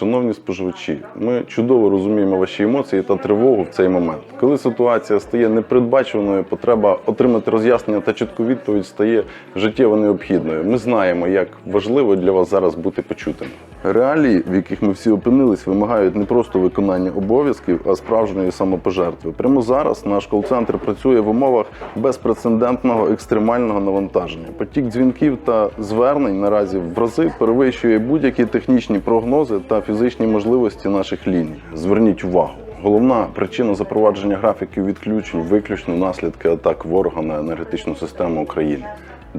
шановні споживачі, ми чудово розуміємо ваші емоції та тривогу в цей момент. Коли ситуація стає непередбачуваною, потреба отримати роз'яснення та чітку відповідь стає життєво необхідною. Ми знаємо, як важливо для вас зараз бути почутим. Реалії, в яких ми всі опинились, вимагають не просто виконання обов'язків, а справжньої самопожертви. Прямо зараз наш кол-центр працює в умовах безпрецедентного екстремального навантаження. Потік дзвінків та звернень наразі в рази перевищує будь-які технічні прогнози та фізичні можливості наших ліній. Зверніть увагу. Головна причина запровадження графіків відключень виключно наслідки атак ворога на енергетичну систему України.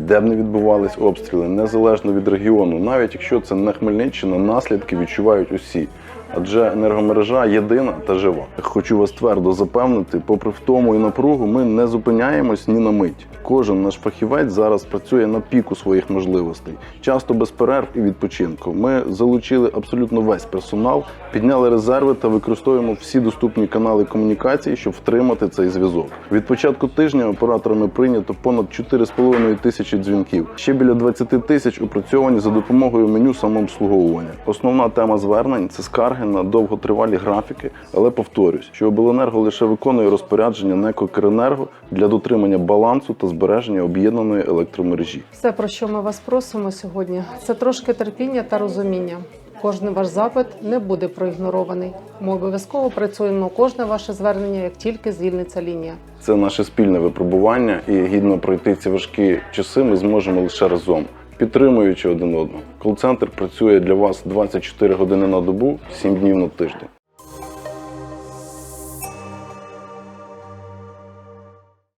Де б не відбувались обстріли, незалежно від регіону, навіть якщо це не Хмельниччина, наслідки відчувають усі. Адже енергомережа єдина та жива. Хочу вас твердо запевнити, попри втому і напругу, ми не зупиняємось ні на мить. Кожен наш фахівець зараз працює на піку своїх можливостей, часто без перерв і відпочинку. Ми залучили абсолютно весь персонал, підняли резерви та використовуємо всі доступні канали комунікації, щоб втримати цей зв'язок. Від початку тижня операторами прийнято понад 4,5 тисячі дзвінків. Ще біля 20 тисяч опрацьовані за допомогою меню самообслуговування. Основна тема звернень це скарги на довготривалі графіки, але повторюсь, що обленерго лише виконує розпорядження НЕКО «Укренерго» для дотримання балансу та збереження об'єднаної електромережі. Все, про що ми вас просимо сьогодні, це трошки терпіння та розуміння. Кожний ваш запит не буде проігнорований. Ми обов'язково працюємо кожне ваше звернення, як тільки звільниться лінія. Це наше спільне випробування, і гідно пройти ці важкі часи ми зможемо лише разом, підтримуючи один одного. Кол-центр працює для вас 24 години на добу, 7 днів на тиждень.